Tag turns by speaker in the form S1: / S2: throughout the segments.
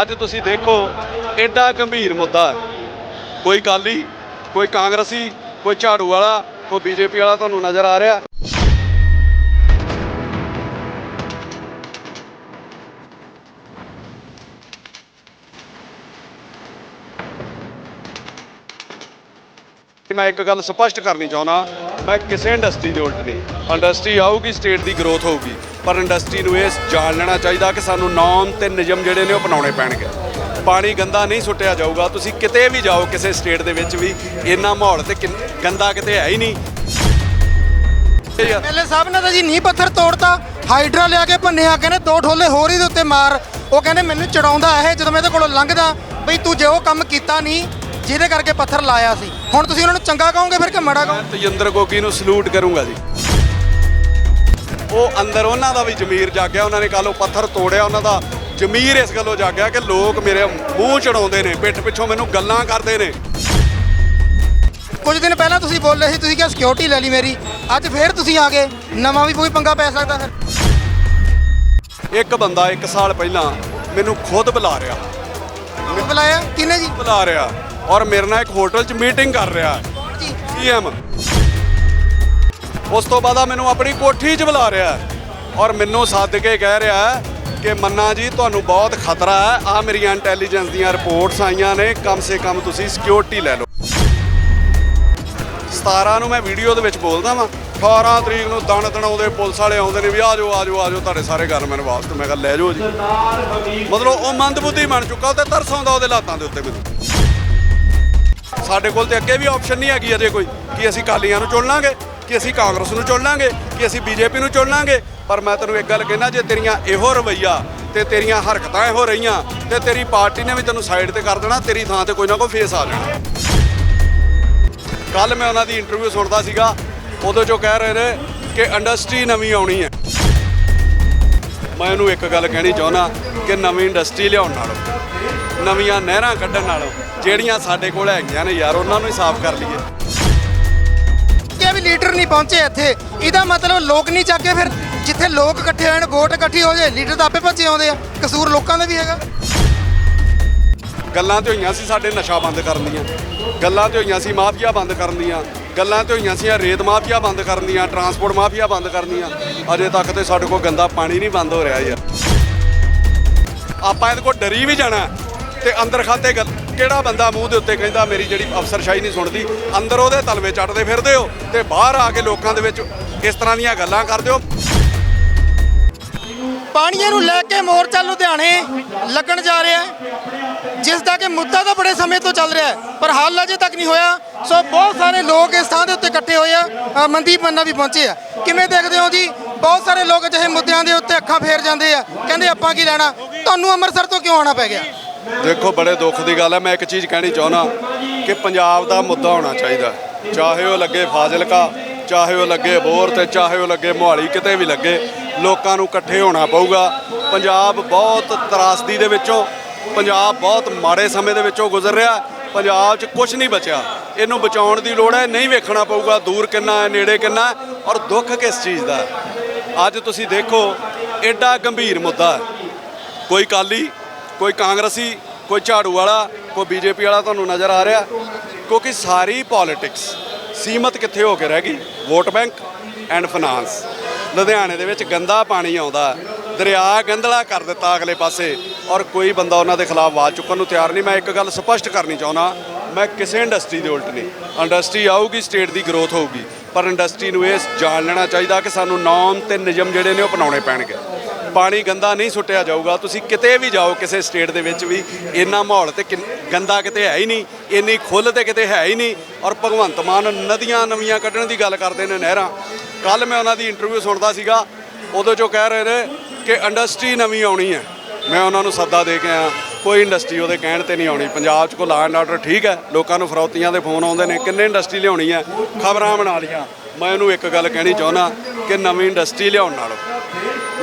S1: ਅੱਜ ਤੁਸੀਂ ਦੇਖੋ ਐਡਾ ਗੰਭੀਰ ਮੁੱਦਾ ਕੋਈ ਕਾਲੀ ਕੋਈ ਕਾਂਗਰਸੀ, ਕੋਈ ਝਾੜੂ ਵਾਲਾ, ਕੋਈ ਬੀਜੇਪੀ ਵਾਲਾ ਤੁਹਾਨੂੰ ਨਜ਼ਰ ਆ ਰਿਹਾ। ਮੈਂ ਇੱਕ ਗੱਲ ਸਪਸ਼ਟ ਕਰਨੀ ਚਾਹੁੰਦਾ, ਮੈਂ ਕਿਸੇ ਇੰਡਸਟਰੀ ਦੇ ਉਲਟ ਨਹੀਂ। ਇੰਡਸਟਰੀ ਆਊਗੀ ਸਟੇਟ ਦੀ ਗਰੋਥ ਹੋਊਗੀ। ਪਰ ਇੰਡਸਟਰੀ ਨੂੰ ਇਹ ਜਾਣ ਲੈਣਾ ਚਾਹੀਦਾ ਕਿ ਸਾਨੂੰ ਨੌਮ ਤੇ ਨਿਯਮ ਜਿਹੜੇ ਨੇ ਉਹ ਅਪਣਾਉਣੇ ਪੈਣਗੇ। ਪਾਣੀ ਗੰਦਾ ਨਹੀਂ ਸੁੱਟਿਆ ਜਾਊਗਾ ਤੁਸੀਂ ਕਿਤੇ ਵੀ ਜਾਓ ਕਿਸੇ ਸਟੇਟ ਦੇ ਵਿੱਚ ਵੀ ਇੰਨਾ ਮਾਹੌਲ ਤੇ ਕਿੰਨ- ਗੰਦਾ ਕਿਤੇ ਹੈ ਹੀ ਨਹੀਂ।
S2: ਐਮਐਲਏ ਸਾਹਿਬ ਨੇ ਤਾਂ ਜੀ ਨੀਂਹ ਪੱਥਰ ਤੋੜਤਾ ਹਾਈਡਰਾ ਲਿਆ ਕੇ ਭੰਨਿਆ ਕਹਿੰਦੇ ਦੋ ਠੋਲੇ ਹੋਰ ਹੀ ਦੇ ਉੱਤੇ ਮਾਰ। ਉਹ ਕਹਿੰਦੇ ਮੈਨੂੰ ਚੜਾਉਂਦਾ ਇਹ ਜਦੋਂ ਮੈਂ ਇਹਦੇ ਕੋਲੋਂ ਲੰਘਦਾ ਬਈ ਤੂੰ ਜੇ ਉਹ ਕੰਮ ਕੀਤਾ ਨਹੀਂ ਜਿਹਦੇ ਕਰਕੇ ਪੱਥਰ ਲਾਇਆ ਸੀ। ਹੁਣ ਤੁਸੀਂ ਉਹਨਾਂ ਨੂੰ ਚੰਗਾ ਕਹੋਗੇ ਫਿਰ ਕਿ ਮਾੜਾ ਕਹੋਗੇ?
S1: ਤਜਿੰਦਰ ਗੋਗੀ ਨੂੰ ਸਲੂਟ ਕਰੂੰਗਾ ਜੀ। ਉਹ ਅੰਦਰ ਉਹਨਾਂ ਦਾ ਵੀ ਜ਼ਮੀਰ ਜਾਗਿਆ ਉਹਨਾਂ ਨੇ ਕੱਲ ਉਹ ਪੱਥਰ ਤੋੜਿਆ ਉਹਨਾਂ ਦਾ ਜ਼ਮੀਰ ਇਸ ਗੱਲੋਂ ਜਾਗਿਆ ਕਿ ਲੋਕ ਮੇਰੇ ਮੂੰਹ ਚੜਾਉਂਦੇ ਨੇ ਪਿੱਠ ਪਿੱਛੋਂ ਮੈਨੂੰ ਗੱਲਾਂ ਕਰਦੇ ਨੇ।
S2: ਕੁਝ ਦਿਨ ਪਹਿਲਾਂ ਤੁਸੀਂ ਬੋਲ ਰਹੇ ਸੀ ਤੁਸੀਂ ਕਿਹਾ ਸਿਕਿਉਰਿਟੀ ਲੈ ਲਈ ਮੇਰੀ ਅੱਜ ਫੇਰ ਤੁਸੀਂ ਆ ਗਏ ਨਵਾਂ ਵੀ ਕੋਈ ਪੰਗਾ ਪੈ ਸਕਦਾ ਫਿਰ?
S1: ਇੱਕ ਬੰਦਾ ਇੱਕ ਸਾਲ ਪਹਿਲਾਂ ਮੈਨੂੰ ਖੁਦ ਬੁਲਾ ਰਿਹਾ।
S2: ਕਿਉਂ ਬੁਲਾਇਆ? ਕਿਹਨੇ ਜੀ?
S1: ਬੁਲਾ ਰਿਹਾ। ਔਰ ਮੇਰੇ ਨਾਲ ਇੱਕ ਹੋਟਲ 'ਚ ਮੀਟਿੰਗ ਕਰ ਰਿਹਾ।
S2: ਜੀ?
S1: ਸੀਐਮ ਉਸ ਤੋਂ ਬਾਅਦ ਆ ਮੈਨੂੰ ਆਪਣੀ ਕੋਠੀ 'ਚ ਬੁਲਾ ਰਿਹਾ ਔਰ ਮੈਨੂੰ ਸੱਦ ਕੇ ਕਹਿ ਰਿਹਾ ਕਿ ਮੰਨਾ ਜੀ, ਤੁਹਾਨੂੰ ਬਹੁਤ ਖਤਰਾ ਹੈ। ਆ ਮੇਰੀਆਂ ਇੰਟੈਲੀਜੈਂਸ ਦੀਆਂ ਰਿਪੋਰਟਸ ਆਈਆਂ ਨੇ। ਕਮ ਸੇ ਕਮ ਤੁਸੀਂ ਸਿਕਿਉਰਿਟੀ ਲੈ ਲਓ। 17 ਨੂੰ ਮੈਂ ਵੀਡੀਓ ਦੇ ਵਿੱਚ ਬੋਲਦਾ ਵਾਂ। 18 ਤਰੀਕ ਨੂੰ ਦਣ ਦਣਾਉਂਦੇ ਪੁਲਿਸ ਵਾਲੇ ਆਉਂਦੇ ਨੇ ਵੀ ਆ ਜਾਓ ਆ ਜਾਓ ਆ ਜਾਓ, ਤੁਹਾਡੇ ਸਾਰੇ ਗਨਮੈਨ ਵਾਸਤੇ। ਮੈਂ ਕਿਹਾ, ਲੈ ਜਾਓ ਜੀ। ਮਤਲਬ ਉਹ ਮੰਦਬੁੱਧੀ ਬਣ ਚੁੱਕਾ ਤੇ ਤਰਸ ਆਉਂਦਾ ਉਹਦੇ ਲਾਤਾਂ ਦੇ ਉੱਤੇ ਮੈਨੂੰ। ਸਾਡੇ ਕੋਲ ਤੇ ਅੱਗੇ ਵੀ ਆਪਸ਼ਨ ਨਹੀਂ ਹੈਗੀ ਅਜੇ ਕੋਈ, ਕਿ ਅਸੀਂ ਕਾਲੀਆਂ ਨੂੰ ਚੁਣ ਲਾਂਗੇ। ਕਿ ਅਸੀਂ ਕਾਂਗਰਸ ਨੂੰ ਚੁਣ ਲਾਂਗੇ, ਕਿ ਅਸੀਂ ਬੀਜੇਪੀ ਨੂੰ ਚੁਣ ਲਾਂਗੇ। ਪਰ ਮੈਂ ਤੈਨੂੰ ਇੱਕ ਗੱਲ ਕਹਿਣਾ, ਜੇ ਤੇਰੀਆਂ ਇਹੋ ਰਵਈਆ ਤੇ ਤੇਰੀਆਂ ਹਰਕਤਾਂ ਇਹੋ ਰਹੀਆਂ, ਤੇ ਤੇਰੀ ਪਾਰਟੀ ਨੇ ਵੀ ਤੈਨੂੰ ਸਾਈਡ ਤੇ ਕਰ ਦੇਣਾ, ਤੇਰੀ ਥਾਂ ਤੇ ਕੋਈ ਨਾ ਕੋਈ ਫੇਸ ਆ ਜਾਣਾ। ਕੱਲ ਮੈਂ ਉਹਨਾਂ ਦੀ ਇੰਟਰਵਿਊ ਸੁਣਦਾ ਸੀਗਾ ਉਦੋਂ ਜੋ ਕਹਿ ਰਹੇ ਨੇ ਕਿ ਇੰਡਸਟਰੀ ਨਵੀਂ ਆਉਣੀ ਹੈ। ਮੈਂ ਇਹਨੂੰ ਇੱਕ ਗੱਲ ਕਹਿਣੀ ਚਾਹੁੰਦਾ ਕਿ ਨਵੀਂ ਇੰਡਸਟਰੀ ਲਿਆਉਣ ਨਾਲੋਂ, ਨਵੀਆਂ ਨਹਿਰਾਂ ਕੱਢਣ ਨਾਲੋਂ, ਜਿਹੜੀਆਂ ਸਾਡੇ ਕੋਲ ਹੈਗੀਆਂ ਨੇ ਯਾਰ, ਉਹਨਾਂ ਨੂੰ ਹੀ ਸਾਫ਼ ਕਰ ਲਈਏ।
S2: ਲੀਡਰ ਨਹੀਂ ਪਹੁੰਚੇ ਇੱਥੇ। ਇਹਦਾ ਮਤਲਬ ਲੋਕ ਨਹੀਂ ਚੱਕੇ ਫਿਰ ਜਿੱਥੇ ਲੋਕ ਇਕੱਠੇ ਹੋਣ ਵੋਟ ਇਕੱਠੀ ਹੋ ਜਾਏ ਲੀਡਰ ਤਾਂ ਆਪੇ ਭੱਜੇ ਆਉਂਦੇ ਆ। ਕਸੂਰ ਲੋਕਾਂ ਦਾ ਵੀ ਹੈਗਾ।
S1: ਗੱਲਾਂ ਤੇ ਹੋਈਆਂ ਸੀ ਸਾਡੇ ਨਸ਼ਾ ਬੰਦ ਕਰਨ ਦੀਆਂ। ਗੱਲਾਂ ਤੇ ਹੋਈਆਂ ਸੀ ਮਾਫੀਆ ਬੰਦ ਕਰਨ ਦੀਆਂ। ਗੱਲਾਂ ਤੇ ਹੋਈਆਂ ਸੀ ਰੇਤ ਮਾਫੀਆ ਬੰਦ ਕਰਨ ਦੀਆਂ, ਟਰਾਂਸਪੋਰਟ ਮਾਫੀਆ ਬੰਦ ਕਰਨ ਦੀਆਂ। ਅਜੇ ਤੱਕ ਤੇ ਸਾਡੇ ਕੋਲ ਗੰਦਾ ਪਾਣੀ ਨਹੀਂ ਬੰਦ ਹੋ ਰਿਹਾ ਯਾਰ। ਆਪਾਂ ਇਹਦੇ ਕੋਲ ਡਰੀ ਵੀ ਜਾਣਾ ਤੇ ਅੰਦਰ ਖਾਤੇ ਕਿਹੜਾ ਬੰਦਾ ਮੂੰਹ ਦੇ ਉੱਤੇ ਕਹਿੰਦਾ ਮੇਰੀ ਜਿਹੜੀ ਅਫਸਰਸ਼ਾਹੀ ਨਹੀਂ ਸੁਣਦੀ, ਅੰਦਰ ਉਹਦੇ ਤਲਵੇ ਚੱਟਦੇ ਫਿਰਦੇ ਹੋ ਤੇ ਬਾਹਰ ਆ ਕੇ ਲੋਕਾਂ ਦੇ ਵਿੱਚ ਇਸ ਤਰ੍ਹਾਂ ਦੀਆਂ ਗੱਲਾਂ ਕਰਦੇ ਹੋ।
S2: ਪਾਣੀਆਂ ਨੂੰ ਲੈ ਕੇ ਮੋਰਚਾ ਲੁਧਿਆਣੇ ਲੱਗਣ ਜਾ ਰਿਹਾ ਹੈ, ਜਿਸ ਦਾ ਕਿ ਮੁੱਦਾ ਤਾਂ ਬੜੇ ਸਮੇਂ ਤੋਂ ਚੱਲ ਰਿਹਾ ਹੈ, ਪਰ ਹੱਲ ਅਜੇ ਤੱਕ ਨਹੀਂ ਹੋਇਆ। ਸੋ ਬਹੁਤ ਸਾਰੇ ਲੋਕ ਇਸ ਥਾਂ ਦੇ ਉੱਤੇ ਇਕੱਠੇ ਹੋਏ ਆ ਮਨਦੀਪ ਮੰਨਾ ਵੀ ਪਹੁੰਚੇ ਆ। ਕਿਵੇਂ ਦੇਖਦੇ ਹੋ ਜੀ? ਬਹੁਤ ਸਾਰੇ ਲੋਕ ਅਜਿਹੇ ਮੁੱਦਿਆਂ ਦੇ ਉੱਤੇ ਅੱਖਾਂ ਫੇਰ ਜਾਂਦੇ ਆ, ਕਹਿੰਦੇ ਆਪਾਂ ਕੀ ਲੈਣਾ? ਤੁਹਾਨੂੰ ਅੰਮ੍ਰਿਤਸਰ ਤੋਂ ਕਿਉਂ ਆਉਣਾ ਪੈ ਗਿਆ?
S1: ਦੇਖੋ, ਬੜੇ ਦੁੱਖ ਦੀ ਗੱਲ ਹੈ। ਮੈਂ ਇੱਕ ਚੀਜ਼ ਕਹਿਣੀ ਚਾਹੁੰਦਾ ਕਿ ਪੰਜਾਬ ਦਾ ਮੁੱਦਾ ਹੋਣਾ ਚਾਹੀਦਾ ਚਾਹੇ ਉਹ ਲੱਗੇ ਫਾਜ਼ਿਲਕਾ, ਚਾਹੇ ਉਹ ਲੱਗੇ ਬੋਰ ਤੇ ਚਾਹੇ ਉਹ ਲੱਗੇ ਮੋਹਾਲੀ, ਕਿਤੇ ਵੀ ਲੱਗੇ, ਲੋਕਾਂ ਨੂੰ ਇਕੱਠੇ ਹੋਣਾ ਪਊਗਾ। ਪੰਜਾਬ ਬਹੁਤ ਤਰਾਸਦੀ ਦੇ ਵਿੱਚੋਂ, ਪੰਜਾਬ ਬਹੁਤ ਮਾੜੇ ਸਮੇਂ ਦੇ ਵਿੱਚੋਂ ਗੁਜ਼ਰ ਰਿਹਾ ਪੰਜਾਬ 'ਚ ਕੁਝ ਨਹੀਂ ਬਚਿਆ। ਇਹਨੂੰ ਬਚਾਉਣ ਦੀ ਲੋੜ ਹੈ, ਨਹੀਂ ਵੇਖਣਾ ਪਊਗਾ, ਦੂਰ ਕਿੰਨਾ ਹੈ, ਨੇੜੇ ਕਿੰਨਾ ਹੈ ਔਰ ਦੁੱਖ ਕਿਸ ਚੀਜ਼ ਦਾ ਅੱਜ ਤੁਸੀਂ ਦੇਖੋ, ਐਡਾ ਗੰਭੀਰ ਮੁੱਦਾ ਕੋਈ ਕਾਲੀ ਕੋਈ ਕਾਂਗਰਸੀ, ਕੋਈ ਝਾੜੂ ਵਾਲਾ, ਕੋਈ ਬੀਜੇਪੀ ਵਾਲਾ ਤੁਹਾਨੂੰ ਨਜ਼ਰ ਆ ਰਿਹਾ, ਕਿਉਂਕਿ ਸਾਰੀ ਪੋਲਿਟਿਕਸ ਸੀਮਤ ਕਿੱਥੇ ਹੋ ਕੇ ਰਹਿ ਗਈ? ਵੋਟ ਬੈਂਕ ਐਂਡ ਫਾਈਨਾਂਸ ਲੁਧਿਆਣੇ ਦੇ ਵਿੱਚ ਗੰਦਾ ਪਾਣੀ ਆਉਂਦਾ, ਦਰਿਆ ਗੰਧਲਾ ਕਰ ਦਿੱਤਾ ਅਗਲੇ ਪਾਸੇ, ਔਰ ਕੋਈ ਬੰਦਾ ਉਹਨਾਂ ਦੇ ਖਿਲਾਫ ਆਵਾਜ਼ ਚੁੱਕਣ ਨੂੰ ਤਿਆਰ ਨਹੀਂ। ਮੈਂ ਇੱਕ ਗੱਲ ਸਪਸ਼ਟ ਕਰਨੀ ਚਾਹੁੰਦਾ, ਮੈਂ ਕਿਸੇ ਇੰਡਸਟਰੀ ਦੇ ਉਲਟ ਨਹੀਂ। ਇੰਡਸਟਰੀ ਆਊਗੀ ਸਟੇਟ ਦੀ ਗਰੋਥ ਹੋਊਗੀ, ਪਰ ਇੰਡਸਟਰੀ ਨੂੰ ਇਹ ਜਾਣ ਲੈਣਾ ਚਾਹੀਦਾ ਕਿ ਸਾਨੂੰ ਨੌਮ ਤੇ ਨਿਯਮ ਜਿਹੜੇ ਨੇ ਉਹ ਅਪਣਾਉਣੇ ਪੈਣਗੇ। ਪਾਣੀ ਗੰਦਾ ਨਹੀਂ ਸੁੱਟਿਆ ਜਾਊਗਾ। ਤੁਸੀਂ ਕਿਤੇ ਵੀ ਜਾਓ ਕਿਸੇ ਸਟੇਟ ਦੇ ਵਿੱਚ ਵੀ, ਇੰਨਾ ਮਾਹੌਲ ਤੇ ਕਿੰਨ- ਗੰਦਾ ਕਿਤੇ ਹੈ ਹੀ ਨਹੀਂ, ਇੰਨੀ ਖੁੱਲ੍ਹ ਤੇ ਕਿਤੇ ਹੈ ਹੀ ਨਹੀਂ। ਔਰ ਭਗਵੰਤ ਮਾਨ ਨਦੀਆਂ ਨਵੀਆਂ ਕੱਢਣ ਦੀ ਗੱਲ ਕਰਦੇ ਨੇ ਨਹਿਰਾਂ। ਕੱਲ ਮੈਂ ਉਹਨਾਂ ਦੀ ਇੰਟਰਵਿਊ ਸੁਣਦਾ ਸੀਗਾ, ਉਦੋਂ ਜੋ ਕਹਿ ਰਹੇ ਨੇ ਕਿ ਇੰਡਸਟਰੀ ਨਵੀਂ ਆਉਣੀ ਹੈ। ਮੈਂ ਉਹਨਾਂ ਨੂੰ ਸੱਦਾ ਦੇ ਕੇ ਆਇਆ, ਕੋਈ ਇੰਡਸਟਰੀ ਉਹਦੇ ਕਹਿਣ ਤੇ ਨਹੀਂ ਆਉਣੀ। ਪੰਜਾਬ 'ਚ ਕੋਈ ਲਾ ਐਂਡ ਆਰਡਰ ਠੀਕ ਹੈ, ਲੋਕਾਂ ਨੂੰ ਫਰੌਤੀਆਂ ਦੇ ਫੋਨ ਆਉਂਦੇ ਨੇ, ਕਿੰਨੇ ਇੰਡਸਟਰੀ ਲਿਆਉਣੀ ਹੈ? ਖਬਰਾਂ ਬਣਾ ਲੀਆਂ ਮੈਂ ਉਹਨੂੰ ਇੱਕ ਗੱਲ ਕਹਿਣੀ ਚਾਹੁੰਦਾ ਕਿ ਨਵੀਂ ਇੰਡਸਟਰੀ ਲਿਆਉਣ ਨਾਲੋਂ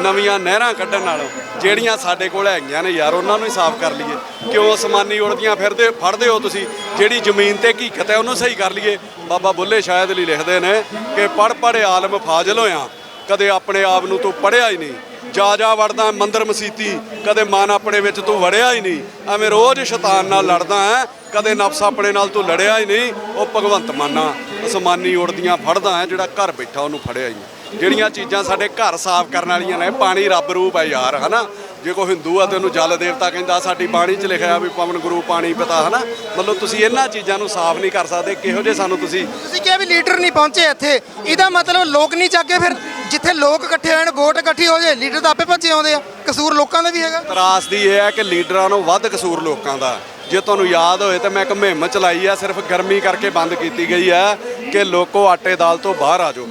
S1: ਨਵੀਆਂ ਨਹਿਰਾਂ ਕੱਢਣ ਨਾਲੋਂ, ਜਿਹੜੀਆਂ ਸਾਡੇ ਕੋਲ ਹੈਗੀਆਂ ਨੇ ਯਾਰ, ਉਹਨਾਂ ਨੂੰ ਹੀ ਸਾਫ਼ ਕਰ ਲਈਏ। ਕਿਉਂ ਅਸਮਾਨੀ ਉੜਦੀਆਂ ਫਿਰਦੇ, ਫੜਦੇ ਹੋ ਤੁਸੀਂ? ਜਿਹੜੀ ਜ਼ਮੀਨ ਤੇ ਹਕੀਕਤ ਹੈ, ਉਹਨੂੰ ਸਹੀ ਕਰ ਲਈਏ। ਬਾਬਾ ਬੁੱਲੇ ਸ਼ਾਇਦ ਲਈ ਲਿਖਦੇ ਨੇ ਕਿ ਪੜ ਪੜ ਆਲਮ ਫਾਜ਼ਲ ਹੋਇਆ, ਕਦੇ ਆਪਣੇ ਆਪ ਨੂੰ ਤੂੰ ਪੜਿਆ ਹੀ ਨਹੀਂ। ਜਾ ਜਾ ਵੜਦਾ ਮੰਦਰ ਮਸੀਤੀ, ਕਦੇ ਮਨ ਆਪਣੇ ਵਿੱਚ ਤੂੰ ਵੜਿਆ ਹੀ ਨਹੀਂ। ਐਵੇਂ ਰੋਜ਼ ਸ਼ੈਤਾਨ ਨਾਲ ਲੜਦਾ ਹੈ, ਕਦੇ ਨਫਸ ਆਪਣੇ ਨਾਲ ਤੂੰ ਲੜਿਆ ਹੀ ਨਹੀਂ। ਉਹ ਭਗਵੰਤ ਮਾਨਾ ਅਸਮਾਨੀ ਉੜਦੀਆਂ ਫੜਦਾ ਹੈ, ਜਿਹੜਾ ਘਰ ਬੈਠਾ ਉਹਨੂੰ ਫੜਿਆ ਹੀ ਨਹੀਂ। ਜਿਹੜੀਆਂ ਚੀਜ਼ਾਂ ਸਾਡੇ ਘਰ ਸਾਫ਼ ਕਰਨ ਵਾਲੀਆਂ ਨੇ ਪਾਣੀ ਰੱਬ ਰੂਪ ਹੈ ਯਾਰ ਹਨਾ? ਜੇ ਕੋਈ ਹਿੰਦੂ ਆ ਤੇ ਉਹਨੂੰ ਜਲ ਦੇਵਤਾ ਕਹਿੰਦਾ ਸਾਡੀ ਬਾਣੀ 'ਚ ਲਿਖਿਆ ਵੀ ਪਵਨ ਗੁਰੂ ਪਾਣੀ ਪਿਤਾ ਹਨਾ? ਮਤਲਬ ਤੁਸੀਂ ਇਹਨਾਂ ਚੀਜ਼ਾਂ ਨੂੰ ਸਾਫ਼ ਨਹੀਂ ਕਰ ਸਕਦੇ ਕਿਹੋ ਜਿਹੇ ਸਾਨੂੰ ਤੁਸੀਂ
S2: ਤੁਸੀਂ ਕਿਹਾ ਵੀ ਲੀਡਰ ਨਹੀਂ ਪਹੁੰਚੇ ਇੱਥੇ। ਇਹਦਾ ਮਤਲਬ ਲੋਕ ਨਹੀਂ ਜਾਗੇ ਫਿਰ ਜਿੱਥੇ ਲੋਕ ਇਕੱਠੇ ਹੋਣ ਵੋਟ ਇਕੱਠੀ ਹੋ ਜੇ ਲੀਡਰ ਤਾਂ ਆਪੇ ਭੱਜੇ ਆਉਂਦੇ ਆ। ਕਸੂਰ ਲੋਕਾਂ ਦਾ ਵੀ ਹੈਗਾ।
S1: ਤਰਾਸਦੀ ਇਹ ਹੈ ਕਿ ਲੀਡਰਾਂ ਨੂੰ ਵੱਧ ਕਸੂਰ ਲੋਕਾਂ ਦਾ। ਜੇ ਤੁਹਾਨੂੰ ਯਾਦ ਹੋਏ ਤਾਂ ਮੈਂ ਇੱਕ ਮੁਹਿੰਮ ਚਲਾਈ ਆ ਸਿਰਫ ਗਰਮੀ ਕਰਕੇ ਬੰਦ ਕੀਤੀ ਗਈ ਹੈ ਕਿ ਲੋਕੋ ਆਟੇ ਦਾਲ ਤੋਂ ਬਾਹਰ ਆ ਜਾਓ।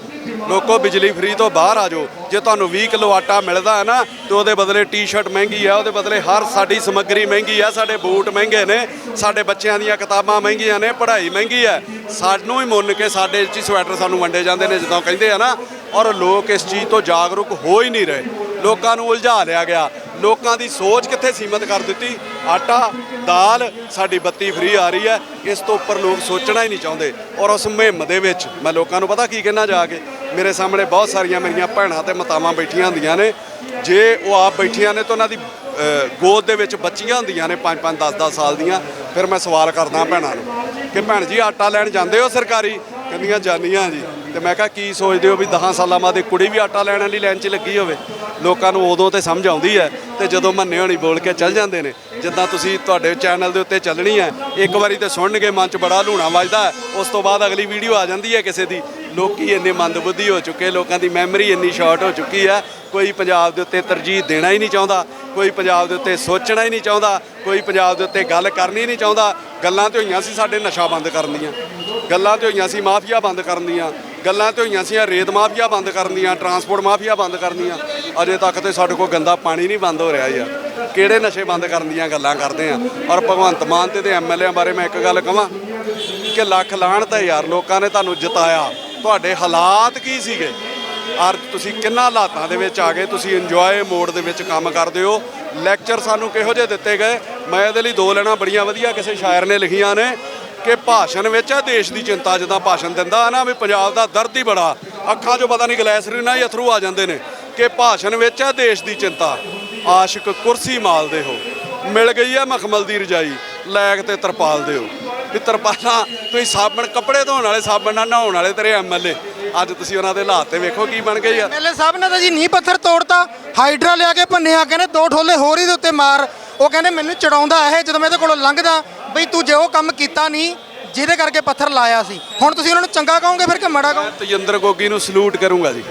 S1: ਲੋਕੋ, ਬਿਜਲੀ ਫ੍ਰੀ ਤੋਂ ਬਾਹਰ ਆ ਜਾਓ। ਜੇ ਤੁਹਾਨੂੰ 20 ਕਿਲੋ ਆਟਾ ਮਿਲਦਾ ਹੈ ਨਾ, ਤੇ ਉਹਦੇ ਬਦਲੇ ਟੀ-ਸ਼ਰਟ ਮਹਿੰਗੀ ਆ, ਉਹਦੇ ਬਦਲੇ ਹਰ ਸਾਡੀ ਸਮੱਗਰੀ ਮਹਿੰਗੀ ਆ, ਸਾਡੇ ਬੂਟ ਮਹਿੰਗੇ ਨੇ, ਸਾਡੇ ਬੱਚਿਆਂ ਦੀਆਂ ਕਿਤਾਬਾਂ ਮਹਿੰਗੀਆਂ ਨੇ, ਪੜ੍ਹਾਈ ਮਹਿੰਗੀ ਹੈ ਸਾਨੂੰ ਹੀ ਮੁੰਨ ਕੇ ਸਾਡੇ ਚ ਹੀ ਸਵੈਟਰ ਸਾਨੂੰ ਵੰਡੇ ਜਾਂਦੇ ਨੇ, ਜਦੋਂ ਕਹਿੰਦੇ ਆ ਨਾ, ਔਰ ਲੋਕ ਇਸ ਚੀਜ਼ ਤੋਂ ਜਾਗਰੂਕ ਹੋ ਹੀ ਨਹੀਂ ਰਹੇ। ਲੋਕਾਂ ਨੂੰ ਉਲਝਾ ਲਿਆ ਗਿਆ। ਲੋਕਾਂ ਦੀ ਸੋਚ ਕਿੱਥੇ ਸੀਮਤ ਕਰ ਦਿੱਤੀ? ਆਟਾ, ਦਾਲ, ਸਾਡੀ ਬੱਤੀ ਫ੍ਰੀ ਆ ਰਹੀ ਹੈ। ਇਸ ਤੋਂ ਉੱਪਰ ਲੋਕ ਸੋਚਣਾ ਹੀ ਨਹੀਂ ਚਾਹੁੰਦੇ। ਔਰ ਉਸ ਮੁਹਿੰਮ ਦੇ ਵਿੱਚ, ਮੈਂ ਲੋਕਾਂ ਨੂੰ ਪਤਾ ਕੀ ਕਹਿਣਾ ਜਾ ਕੇ ਮੇਰੇ ਸਾਹਮਣੇ ਬਹੁਤ ਸਾਰੀਆਂ ਮੇਰੀਆਂ ਭੈਣਾਂ ਤੇ ਮਾਤਾਵਾਂ ਬੈਠੀਆਂ ਹੁੰਦੀਆਂ ਨੇ। ਜੇ ਉਹ ਆਪ ਬੈਠੀਆਂ ਨੇ ਤਾਂ ਉਹਨਾਂ ਦੀ ਗੋਦ ਦੇ ਵਿੱਚ ਬੱਚੀਆਂ ਹੁੰਦੀਆਂ ਨੇ 5 5 10 10 ਸਾਲ ਦੀਆਂ। ਫਿਰ ਮੈਂ ਸਵਾਲ ਕਰਦਾ ਭੈਣਾਂ ਨੂੰ ਕਿ ਭੈਣ ਜੀ, ਆਟਾ ਲੈਣ ਜਾਂਦੇ ਹੋ ਸਰਕਾਰੀ? ਕਹਿੰਦੀਆਂ ਜਾਂਦੀਆਂ ਜੀ। ਤੇ ਮੈਂ ਕਿਹਾ, ਕੀ ਸੋਚਦੇ ਹੋ ਵੀ 10 ਸਾਲਾਂ ਬਾਅਦ ਇੱਕ ਕੁੜੀ ਵੀ ਆਟਾ ਲੈਣ ਵਾਲੀ ਲਾਈਨ 'ਚ ਲੱਗੀ ਹੋਵੇ? ਲੋਕਾਂ ਨੂੰ ਉਦੋਂ ਤੇ ਸਮਝ ਆਉਂਦੀ ਹੈ ਤੇ ਜਦੋਂ ਮੰਨੇ ਹੋਣੀ ਬੋਲ ਕੇ ਚੱਲ ਜਾਂਦੇ ਨੇ। ਜਿੱਦਾਂ ਤੁਸੀਂ ਤੁਹਾਡੇ ਚੈਨਲ ਦੇ ਉੱਤੇ ਚੱਲਣੀ ਹੈ, ਇੱਕ ਵਾਰੀ ਤੇ ਸੁਣਨਗੇ, ਮਨ 'ਚ ਬੜਾ ਲੂਣਾ ਵੱਜਦਾ ਉਸ ਤੋਂ ਬਾਅਦ ਅਗਲੀ ਵੀਡੀਓ ਆ ਜਾਂਦੀ ਹੈ ਕਿਸੇ ਦੀ। ਲੋਕੀ ਇੰਨੇ ਮੰਦਬੁੱਧੀ ਹੋ ਚੁੱਕੇ, ਲੋਕਾਂ ਦੀ ਮੈਮਰੀ ਇੰਨੀ ਸ਼ਾਰਟ ਹੋ ਚੁੱਕੀ ਹੈ ਕੋਈ ਪੰਜਾਬ ਦੇ ਉੱਤੇ ਤਰਜੀਹ ਦੇਣਾ ਹੀ ਨਹੀਂ ਚਾਹੁੰਦਾ, ਕੋਈ ਪੰਜਾਬ ਦੇ ਉੱਤੇ ਸੋਚਣਾ ਹੀ ਨਹੀਂ ਚਾਹੁੰਦਾ, ਕੋਈ ਪੰਜਾਬ ਦੇ ਉੱਤੇ ਗੱਲ ਕਰਨੀ ਨਹੀਂ ਚਾਹੁੰਦਾ। ਗੱਲਾਂ ਤੇ ਹੋਈਆਂ ਸੀ ਸਾਡੇ ਨਸ਼ਾ ਬੰਦ ਕਰਨ ਦੀਆਂ। ਗੱਲਾਂ ਤੇ ਹੋਈਆਂ ਸੀ ਮਾਫੀਆ ਬੰਦ ਕਰਨ ਦੀਆਂ। ਗੱਲਾਂ ਤੇ ਹੋਈਆਂ ਸੀ ਰੇਤ ਮਾਫੀਆ ਬੰਦ ਕਰਨ ਦੀਆਂ, ਟਰਾਂਸਪੋਰਟ ਮਾਫੀਆ ਬੰਦ ਕਰਨ ਦੀਆਂ। ਅਜੇ ਤੱਕ ਤੇ ਸਾਡੇ ਕੋਲ ਗੰਦਾ ਪਾਣੀ ਨਹੀਂ ਬੰਦ ਹੋ ਰਿਹਾ ਯਾਰ ਕਿਹੜੇ ਨਸ਼ੇ ਬੰਦ ਕਰਨ ਦੀਆਂ ਗੱਲਾਂ ਕਰਦੇ ਆ? ਔਰ ਭਗਵੰਤ ਮਾਨ ਤੇ ਤੇ ਐਮਐਲਏ ਬਾਰੇ ਮੈਂ ਇੱਕ ਗੱਲ ਕਹਾਂ ਕਿ ਲੱਖ ਲਾਹਣ ਤਾਂ ਯਾਰ ਲੋਕਾਂ ਨੇ ਤੁਹਾਨੂੰ ਜਿਤਾਇਆ। ਤੁਹਾਡੇ ਹਾਲਾਤ ਕੀ ਸੀਗੇ? ਔਰ ਤੁਸੀਂ ਕਿੰਨਾ ਹਾਲਾਤਾਂ ਦੇ ਵਿੱਚ ਆ ਗਏ? ਤੁਸੀਂ ਇੰਜੋਏ ਮੋਡ ਦੇ ਵਿੱਚ ਕੰਮ ਕਰਦੇ ਹੋ। ਲੈਕਚਰ ਸਾਨੂੰ ਕਿਹੋ ਜਿਹੇ ਦਿੱਤੇ ਗਏ? ਮੈਂ ਇਹਦੇ ਲਈ ਦੋ ਲੈਣਾ ਬੜੀਆਂ ਵਧੀਆ ਕਿਸੇ ਸ਼ਾਇਰ ਨੇ ਲਿਖੀਆਂ ਨੇ ਕਿ ਭਾਸ਼ਣ ਵਿੱਚ ਹੈ ਦੇਸ਼ ਦੀ ਚਿੰਤਾ ਜਦੋਂ ਭਾਸ਼ਣ ਦਿੰਦਾ ਨਾ ਵੀ ਪੰਜਾਬ ਦਾ ਦਰਦ ਹੀ ਬੜਾ। ਅੱਖਾਂ 'ਚੋਂ ਪਤਾ ਨਹੀਂ ਗਲੈਸਰੀ ਨਾਲ ਹੀ ਅਥਰੂ ਆ ਜਾਂਦੇ ਨੇ ਕਿ ਭਾਸ਼ਣ ਵਿੱਚ ਹੈ ਦੇਸ਼ ਦੀ ਚਿੰਤਾ। ਆਸ਼ਿਕ ਕੁਰਸੀ ਮਾਲਦੇ ਹੋ। ਮਿਲ ਗਈ ਹੈ ਮਖਮਲ ਦੀ ਰਜਾਈ। ਲੈਗ ਤੇ ਤਰਪਾਲ ਦਿਓ। ਵੀ ਤਰਪਾਲਾਂ ਤੁਸੀਂ ਸਾਬਣ ਕੱਪੜੇ ਧੋਣ ਵਾਲੇ ਸਾਬਣ ਨਾਲ ਨਹਾਉਣ ਵਾਲੇ ਤੇਰੇ ਐਮਐਲਏ ਅੱਜ ਤੁਸੀਂ ਉਹਨਾਂ ਦੇ ਹਾਲਾਤ ਤੇ ਵੇਖੋ ਕੀ ਬਣ ਗਏ ਯਾਰ
S2: ਐਮਐਲਏ ਸਾਹਿਬ ਨੇ ਤਾਂ ਜੀ ਨੀਂਹ ਪੱਥਰ ਤੋੜਤਾ ਹਾਈਡਰਾ ਲਿਆ ਕੇ ਭੰਨਿਆ ਕਹਿੰਦੇ ਦੋ ਠੋਲੇ ਹੋਰ ਹੀ ਦੇ ਉੱਤੇ ਮਾਰ। ਉਹ ਕਹਿੰਦੇ ਮੈਨੂੰ ਚੜਾਉਂਦਾ ਇਹ ਜਦੋਂ ਮੈਂ ਇਹਦੇ ਕੋਲੋਂ ਲੰਘਦਾ ਬਈ ਤੂੰ ਜੇ ਉਹ ਕੰਮ ਕੀਤਾ ਨਹੀਂ ਜਿਹਦੇ ਕਰਕੇ ਪੱਥਰ ਲਾਇਆ ਸੀ। ਹੁਣ ਤੁਸੀਂ ਉਹਨਾਂ ਨੂੰ ਚੰਗਾ ਕਹੋਗੇ ਫਿਰ ਕਿ ਮਾੜਾ ਕਹੋਗੇ
S1: ਤਜਿੰਦਰ ਗੋਗੀ ਨੂੰ ਸਲੂਟ ਕਰੂੰਗਾ ਜੀ।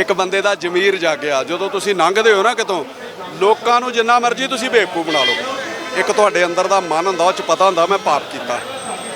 S1: ਇੱਕ ਬੰਦੇ ਦਾ ਜ਼ਮੀਰ ਜਾਗਿਆ ਜਦੋਂ ਤੁਸੀਂ ਲੰਘਦੇ ਹੋ ਨਾ ਕਿਤੋਂ ਲੋਕਾਂ ਨੂੰ ਜਿੰਨਾ ਮਰਜ਼ੀ ਤੁਸੀਂ ਬੇਵਕੂਫ ਬਣਾ ਲਓ। ਇੱਕ ਤੁਹਾਡੇ ਅੰਦਰ ਦਾ ਮਨ ਹੁੰਦਾ, ਉਹ ਚ ਪਤਾ ਹੁੰਦਾ, ਮੈਂ ਪਾਪ ਕੀਤਾ।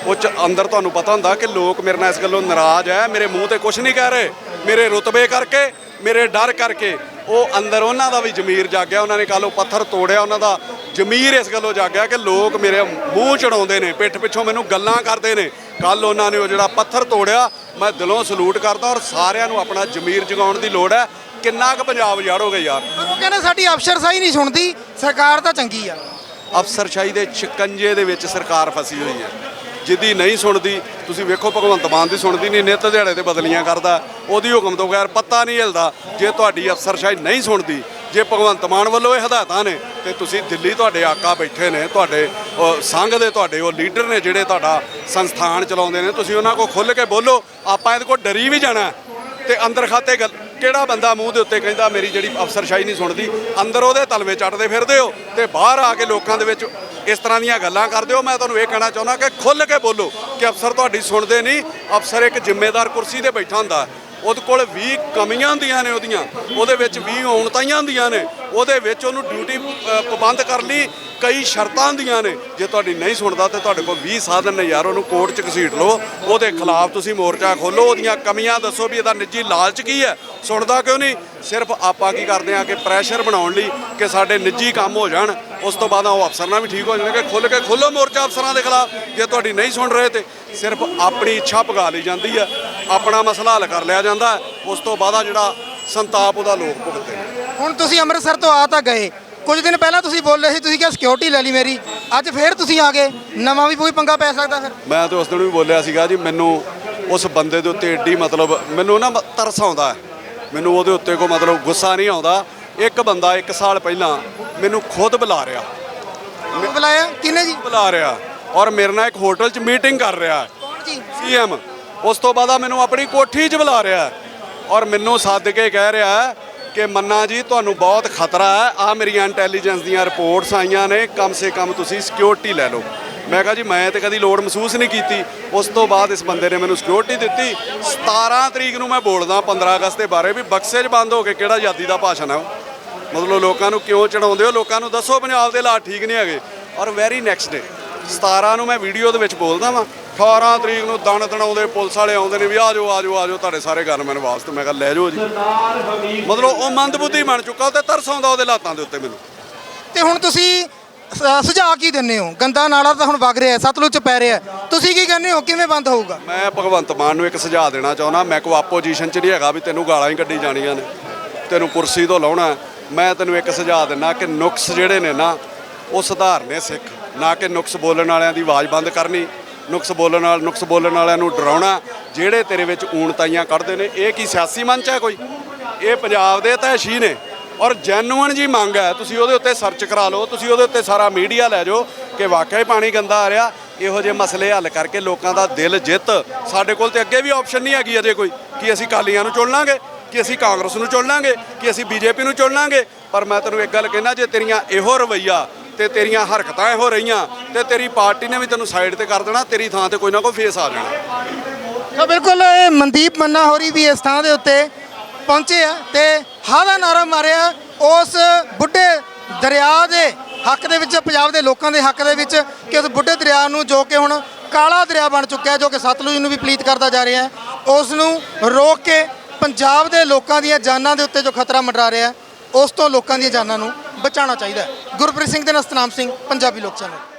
S1: ਉਹ ਚ ਅੰਦਰ ਤੁਹਾਨੂੰ ਪਤਾ ਹੁੰਦਾ ਕਿ ਲੋਕ ਮੇਰੇ ਨਾਲ ਇਸ ਗੱਲੋਂ ਨਾਰਾਜ਼ ਹੈ ਮੇਰੇ ਮੂੰਹ ਤੇ ਕੁਝ ਨਹੀਂ ਕਹਿ ਰਹੇ। ਮੇਰੇ ਰੁਤਬੇ ਕਰਕੇ, ਮੇਰੇ ਡਰ ਕਰਕੇ। ਉਹ ਅੰਦਰ ਉਹਨਾਂ ਦਾ ਵੀ ਜ਼ਮੀਰ ਜਾਗਿਆ, ਉਹਨਾਂ ਨੇ ਕੱਲ ਉਹ ਪੱਥਰ ਤੋੜਿਆ, ਉਹਨਾਂ ਦਾ ਜ਼ਮੀਰ ਇਸ ਗੱਲੋਂ ਜਾਗਿਆ ਕਿ ਲੋਕ ਮੇਰੇ ਮੂੰਹ ਚੜਾਉਂਦੇ ਨੇ, ਪਿੱਠ ਪਿੱਛੋਂ ਮੈਨੂੰ ਗੱਲਾਂ ਕਰਦੇ ਨੇ। ਕੱਲ ਉਹਨਾਂ ਨੇ ਉਹ ਜਿਹੜਾ ਪੱਥਰ ਤੋੜਿਆ, ਮੈਂ ਦਿਲੋਂ ਸਲੂਟ ਕਰਦਾ ਔਰ ਸਾਰਿਆਂ ਨੂੰ ਆਪਣਾ ਜ਼ਮੀਰ ਜਗਾਉਣ ਦੀ ਲੋੜ ਹੈ ਕਿੰਨਾ ਕੁ ਪੰਜਾਬ ਯਾਰੋਗੇ ਯਾਰ।
S2: ਪਰ ਉਹ ਕਹਿੰਦੇ ਸਾਡੀ ਅਫਸਰਸ਼ਾਹੀ ਨਹੀਂ ਸੁਣਦੀ, ਸਰਕਾਰ ਤਾਂ ਚੰਗੀ ਆ।
S1: ਅਫਸਰਸ਼ਾਹੀ ਦੇ ਸ਼ਿਕੰਜੇ ਦੇ ਵਿੱਚ ਸਰਕਾਰ ਫਸੀ ਹੋਈ ਹੈ ਜਿਹਦੀ ਨਹੀਂ ਸੁਣਦੀ, ਤੁਸੀਂ ਵੇਖੋ ਭਗਵੰਤ ਮਾਨ ਦੀ ਸੁਣਦੀ ਨਹੀਂ, ਨਿੱਤ ਦਿਹਾੜੇ ਤੇ ਬਦਲੀਆਂ ਕਰਦਾ, ਉਹਦੀ ਹੁਕਮ ਤੋਂ ਬਗੈਰ ਪੱਤਾ ਨਹੀਂ ਹਿਲਦਾ ਜੇ ਤੁਹਾਡੀ ਅਫਸਰਸ਼ਾਹੀ ਨਹੀਂ ਸੁਣਦੀ, ਜੇ ਭਗਵੰਤ ਮਾਨ ਵੱਲੋਂ ਇਹ ਹਦਾਇਤਾਂ ਨੇ, ਤੇ ਤੁਸੀਂ ਦਿੱਲੀ ਤੁਹਾਡੇ ਆਕਾ ਬੈਠੇ ਨੇ, ਤੁਹਾਡੇ ਉਹ ਸੰਘ ਦੇ ਤੁਹਾਡੇ, ਉਹ ਲੀਡਰ ਨੇ ਜਿਹੜੇ ਤੁਹਾਡਾ ਸੰਸਥਾਨ ਚਲਾਉਂਦੇ ਨੇ, ਤੁਸੀਂ ਉਹਨਾਂ ਕੋਲ ਖੁੱਲ੍ਹ ਕੇ ਬੋਲੋ, ਆਪਾਂ ਇਹਦੇ ਕੋਲ ਡਰੀ ਵੀ ਜਾਣਾ ਹੈ। ਤੇ ਅੰਦਰ ਖਾਤੇ ਗੱਲ ਕਿਹੜਾ ਬੰਦਾ ਮੂੰਹ ਦੇ ਉੱਤੇ ਕਹਿੰਦਾ ਮੇਰੀ ਜਿਹੜੀ ਅਫਸਰਸ਼ਾਹੀ ਨਹੀਂ ਸੁਣਦੀ? ਅੰਦਰ ਉਹਦੇ ਤਲਵੇ ਚੱਟਦੇ ਫਿਰਦੇ ਹੋ ਤੇ ਬਾਹਰ ਆ ਕੇ ਲੋਕਾਂ ਦੇ ਵਿੱਚ ਇਸ ਤਰ੍ਹਾਂ ਦੀਆਂ ਗੱਲਾਂ ਕਰਦੇ ਹੋ। ਮੈਂ ਤੁਹਾਨੂੰ ਇਹ ਕਹਿਣਾ ਚਾਹੁੰਦਾ ਕਿ ਖੁੱਲ੍ਹ ਕੇ ਬੋਲੋ ਕਿ ਅਫਸਰ ਤੁਹਾਡੀ ਸੁਣਦੇ ਨਹੀਂ। ਅਫਸਰ ਇੱਕ ਜ਼ਿੰਮੇਦਾਰ ਕੁਰਸੀ ਤੇ ਬੈਠਾ ਹੁੰਦਾ। ਉਹਦੇ ਕੋਲ 20 ਕਮੀਆਂ ਹੁੰਦੀਆਂ ਨੇ ਉਹਦੀਆਂ, ਉਹਦੇ ਵਿੱਚ 20 ਔਣਤਾਈਆਂ ਹੁੰਦੀਆਂ ਨੇ, ਉਹਦੇ ਵਿੱਚ ਉਹਨੂੰ ਡਿਊਟੀ ਪਾਬੰਦ ਕਰ ਲਈ ਕਈ ਸ਼ਰਤਾਂ ਹੁੰਦੀਆਂ ਨੇ। ਜੇ ਤੁਹਾਡੀ ਨਹੀਂ ਸੁਣਦਾ ਤੇ ਤੁਹਾਡੇ ਕੋਲ 20 ਸਾਧਨ ਨੇ ਯਾਰ, ਉਹਨੂੰ ਕੋਰਟ 'ਚ ਘਸੀਟ ਲਓ, ਉਹਦੇ ਖਿਲਾਫ ਤੁਸੀਂ ਮੋਰਚਾ ਖੋਲੋ ਉਹਦੀਆਂ ਕਮੀਆਂ ਦੱਸੋ ਵੀ ਇਹਦਾ ਨਿੱਜੀ ਲਾਲਚ ਕੀ ਹੈ। ਸੁਣਦਾ ਕਿਉਂ ਨਹੀਂ? ਸਿਰਫ ਆਪਾਂ ਕੀ ਕਰਦੇ ਆ ਕਿ ਪ੍ਰੈਸ਼ਰ ਬਣਾਉਣ ਲਈ ਕਿ ਸਾਡੇ ਨਿੱਜੀ ਕੰਮ ਹੋ ਜਾਣ, ਉਸ ਤੋਂ ਬਾਅਦ ਉਹ ਅਫਸਰ ਨਾਲ ਵੀ ਠੀਕ ਹੋ ਜਾਣਗੇ ਖੁੱਲ ਕੇ ਖੋਲੋ ਮੋਰਚਾ ਅਫਸਰਾਂ ਦੇ ਖਿਲਾਫ, ਜੇ ਤੁਹਾਡੀ ਨਹੀਂ ਸੁਣ ਰਹੇ ਤੇ ਸਿਰਫ ਆਪਣੀ ਇੱਛਾ ਪਗਾ ਲਈ ਜਾਂਦੀ ਹੈ। ਆਪਣਾ ਮਸਲਾ ਹੱਲ ਕਰ ਲਿਆ ਜਾਂਦਾ। ਉਸ ਤੋਂ ਬਾਅਦ ਜਿਹੜਾ ਸੰਤਾਪ ਉਹਦਾ ਲੋਕ ਭੁਗਤਦੇ ਨੇ।
S2: ਹੁਣ ਤੁਸੀਂ ਅੰਮ੍ਰਿਤਸਰ ਤੋਂ ਆ ਤਾਂ ਗਏ। ਕੁਝ ਦਿਨ ਪਹਿਲਾਂ ਤੁਸੀਂ ਬੋਲੇ ਸੀ ਤੁਸੀਂ ਕਿਹਾ ਸਿਕਿਉਰਿਟੀ ਲੈ ਲਈ ਮੇਰੀ। ਅੱਜ ਫੇਰ ਤੁਸੀਂ ਆ ਗਏ। ਨਵਾਂ ਵੀ ਕੋਈ ਪੰਗਾ ਪੈ ਸਕਦਾ ਫਿਰ।
S1: ਮੈਂ ਤੇ ਉਸ ਦਿਨ ਵੀ ਬੋਲਿਆ ਸੀਗਾ ਜੀ ਮੈਨੂੰ ਉਸ ਬੰਦੇ ਦੇ ਉੱਤੇ ਏਡੀ ਮਤਲਬ ਮੈਨੂੰ ਨਾ ਤਰਸ ਆਉਂਦਾ ਮੈਨੂੰ ਉਹਦੇ ਉੱਤੇ ਕੋਈ ਮਤਲਬ ਗੁੱਸਾ ਨਹੀਂ ਆਉਂਦਾ। ਇੱਕ ਬੰਦਾ 1 ਸਾਲ ਪਹਿਲਾਂ ਮੈਨੂੰ ਖੁਦ ਬੁਲਾ ਰਿਹਾ।
S2: ਬੁਲਾਇਆ? ਕਿਹਨੇ ਜੀ?
S1: ਬੁਲਾ ਰਿਹਾ। ਔਰ ਮੇਰੇ ਨਾਲ ਇੱਕ ਹੋਟਲ 'ਚ ਮੀਟਿੰਗ ਕਰ ਰਿਹਾ।
S2: ਕੌਣ ਜੀ?
S1: ਸੀਐਮ ਉਸ ਤੋਂ ਬਾਅਦ ਆ ਮੈਨੂੰ ਆਪਣੀ ਕੋਠੀ 'ਚ ਬੁਲਾ ਰਿਹਾ ਔਰ ਮੈਨੂੰ ਸੱਦ ਕੇ ਕਹਿ ਰਿਹਾ ਕਿ ਮੰਨਾ ਜੀ, ਤੁਹਾਨੂੰ ਬਹੁਤ ਖਤਰਾ ਹੈ। ਆ ਮੇਰੀਆਂ ਇੰਟੈਲੀਜੈਂਸ ਦੀਆਂ ਰਿਪੋਰਟਸ ਆਈਆਂ ਨੇ। ਕਮ ਸੇ ਕਮ ਤੁਸੀਂ ਸਿਕਿਉਰਿਟੀ ਲੈ ਲਓ। ਮੈਂ ਕਿਹਾ ਜੀ, ਮੈਂ ਤੇ ਕਦੀ ਲੋੜ ਮਹਿਸੂਸ ਨਹੀਂ ਕੀਤੀ। ਉਸ ਤੋਂ ਬਾਅਦ ਇਸ ਬੰਦੇ ਨੇ ਮੈਨੂੰ ਸਿਕਿਉਰਿਟੀ ਦਿੱਤੀ। 17 ਤਰੀਕ ਨੂੰ ਮੈਂ ਬੋਲਦਾ 15 ਅਗਸਤ ਦੇ ਬਾਰੇ ਵੀ ਬਕਸੇ 'ਚ ਬੰਦ ਹੋ ਕੇ ਕਿਹੜਾ ਆਜ਼ਾਦੀ ਦਾ ਭਾਸ਼ਣ ਹੈ ਉਹ। ਮਤਲਬ ਲੋਕਾਂ ਨੂੰ ਕਿਉਂ ਚੜਾਉਂਦੇ ਹੋ? ਲੋਕਾਂ ਨੂੰ ਦੱਸੋ, ਪੰਜਾਬ ਦੇ ਹਾਲਾਤ ਠੀਕ ਨਹੀਂ ਹੈਗੇ। ਔਰ ਵੈਰੀ ਨੈਕਸਟ ਡੇ 17 ਨੂੰ ਮੈਂ ਵੀਡੀਓ ਦੇ ਵਿੱਚ ਬੋਲਦਾ ਵਾਂ। 18 ਤਰੀਕ ਨੂੰ ਦਣ ਦਣਾਉਂਦੇ ਪੁਲਿਸ ਵਾਲੇ ਆਉਂਦੇ ਨੇ ਵੀ ਆ ਜਾਓ ਆ ਜਾਓ ਆ ਜਾਓ ਤੁਹਾਡੇ ਸਾਰੇ ਗਨਮੈਨ ਵਾਸਤੇ। ਮੈਂ ਕਿਹਾ ਲੈ ਜਾਓ ਜੀ। ਮਤਲਬ ਉਹ ਮੰਦਬੁੱਧੀ ਬਣ ਚੁੱਕਾ ਤੇ ਤਰਸ ਆਉਂਦਾ ਉਹਦੇ ਲਾਤਾਂ ਦੇ ਉੱਤੇ ਮੈਨੂੰ।
S2: ਤੇ ਹੁਣ ਤੁਸੀਂ ਸੁਝਾਅ ਕੀ ਦਿੰਦੇ ਹੋ? ਗੰਦਾ ਨਾਲਾ ਤਾਂ ਹੁਣ ਵਗ ਰਿਹਾ ਹੈ, ਸਤਲੁਜ ਚ ਪੈ ਰਿਹਾ ਹੈ। ਤੁਸੀਂ ਕੀ ਕਹਿੰਦੇ ਹੋ? ਕਿਵੇਂ ਬੰਦ ਹੋਊਗਾ?
S1: ਮੈਂ ਭਗਵੰਤ ਮਾਨ ਨੂੰ ਇੱਕ ਸੁਝਾਅ ਦੇਣਾ ਚਾਹੁੰਦਾ। ਮੈਂ ਕੋ ਆਪੋਜੀਸ਼ਨ 'ਚ ਨਹੀਂ ਹੈਗਾ ਵੀ ਤੈਨੂੰ ਗਾਲਾਂ ਹੀ ਕੱਢੀ ਜਾਣੀਆਂ ਨੇ। ਤੈਨੂੰ ਕੁਰਸੀ ਤੋਂ ਲਾਉਣਾ। ਮੈਂ ਤੈਨੂੰ ਇੱਕ ਸੁਝਾਅ ਦਿੰਦਾ ਕਿ ਨੁਕਸ ਜਿਹੜੇ ਨੇ ਨਾ ਉਹ ਸੁਧਾਰਨੇ ਸਿੱਖ। ਨਾ ਕਿ ਨੁਕਸ ਬੋਲਣ ਵਾਲਿਆਂ ਦੀ ਆਵਾਜ਼ ਬੰਦ ਕਰਨੀ। ਨੁਕਸ ਬੋਲਣ ਵਾਲ ਨੁਕਸ ਬੋਲਣ ਵਾਲਿਆਂ ਨੂੰ ਡਰਾਉਣਾ, ਜਿਹੜੇ ਤੇਰੇ ਵਿੱਚ ਊਣਤਾਈਆਂ ਕੱਢਦੇ ਨੇ, ਇਹ ਕੀ ਸਿਆਸੀ ਮੰਚ ਹੈ ਕੋਈ? ਇਹ ਪੰਜਾਬ ਦੇ ਤਹਿਸ਼ੀ ਨੇ। ਔਰ ਜੈਨੂਅਨ ਜੀ ਮੰਗ ਹੈ, ਤੁਸੀਂ ਉਹਦੇ ਉੱਤੇ ਸਰਚ ਕਰਾ ਲਓ, ਤੁਸੀਂ ਉਹਦੇ ਉੱਤੇ ਸਾਰਾ ਮੀਡੀਆ ਲੈ ਜਾਓ ਕਿ ਵਾਕਿਆ ਪਾਣੀ ਗੰਦਾ ਆ ਰਿਹਾ। ਇਹੋ ਜਿਹੇ ਮਸਲੇ ਹੱਲ ਕਰਕੇ ਲੋਕਾਂ ਦਾ ਦਿਲ ਜਿੱਤ। ਸਾਡੇ ਕੋਲ ਤੇ ਅੱਗੇ ਵੀ ਆਪਸ਼ਨ ਨਹੀਂ ਹੈਗੀ ਅਜੇ ਕੋਈ, ਕਿ ਅਸੀਂ ਕਾਲੀਆਂ ਨੂੰ ਚੁਣ ਲਾਂਗੇ, ਕਿ ਅਸੀਂ ਕਾਂਗਰਸ ਨੂੰ ਚੁਣ ਲਾਂਗੇ, ਕਿ ਅਸੀਂ ਬੀਜੇਪੀ ਨੂੰ ਚੁਣ ਲਾਂਗੇ। ਪਰ ਮੈਂ ਤੈਨੂੰ ਇੱਕ ਗੱਲ ਕਹਿਣਾ ਜੇ ਤੇਰੀਆਂ ਇਹੋ ਰਵਈਆ ਤੇ ਤੇਰੀਆਂ ਹਰਕਤਾਂ ਹੋ ਰਹੀਆਂ ਤੇ ਤੇਰੀ ਪਾਰਟੀ ਨੇ ਵੀ ਤੈਨੂੰ ਸਾਈਡ ਤੇ ਕਰ ਦੇਣਾ, ਤੇਰੀ ਥਾਂ ਤੇ ਕੋਈ ਨਾ ਕੋਈ ਫੇਸ ਆ ਜਾਣਾ।
S2: ਤਾਂ ਬਿਲਕੁਲ ਇਹ ਮਨਦੀਪ ਮੰਨਾ ਹੋਰੀ ਵੀ ਇਸ ਥਾਂ ਦੇ ਉੱਤੇ ਪਹੁੰਚੇ ਆ ਤੇ ਹਾਂ ਦਾ ਨਾਰਾ ਮਾਰਿਆ ਉਸ ਬੁੱਢੇ ਦਰਿਆ ਦੇ ਹੱਕ ਦੇ ਵਿੱਚ, ਪੰਜਾਬ ਦੇ ਲੋਕਾਂ ਦੇ ਹੱਕ ਦੇ ਵਿੱਚ ਕਿ ਉਸ ਬੁੱਢੇ ਦਰਿਆ ਨੂੰ ਜੋ ਕਿ ਹੁਣ ਕਾਲਾ ਦਰਿਆ ਬਣ ਚੁੱਕਿਆ, ਜੋ ਕਿ ਸਤਲੁਜ ਨੂੰ ਵੀ ਪਲੀਤ ਕਰਦਾ ਜਾ ਰਿਹਾ ਹੈ, ਉਸ ਨੂੰ ਰੋਕ ਕੇ ਪੰਜਾਬ ਦੇ ਲੋਕਾਂ ਦੀਆਂ ਜਾਨਾਂ ਦੇ ਉੱਤੇ ਜੋ ਖਤਰਾ ਮੰਡਰਾ ਰਿਹਾ ਉਸ ਤੋਂ ਲੋਕਾਂ ਦੀਆਂ ਜਾਨਾਂ ਨੂੰ ਬਚਾਉਣਾ ਚਾਹੀਦਾ ਹੈ। ਗੁਰਪ੍ਰੀਤ ਸਿੰਘ ਦੇ ਨਾਲ ਸਤਨਾਮ ਸਿੰਘ ਪੰਜਾਬੀ ਲੋਕ ਚੈਨਲ।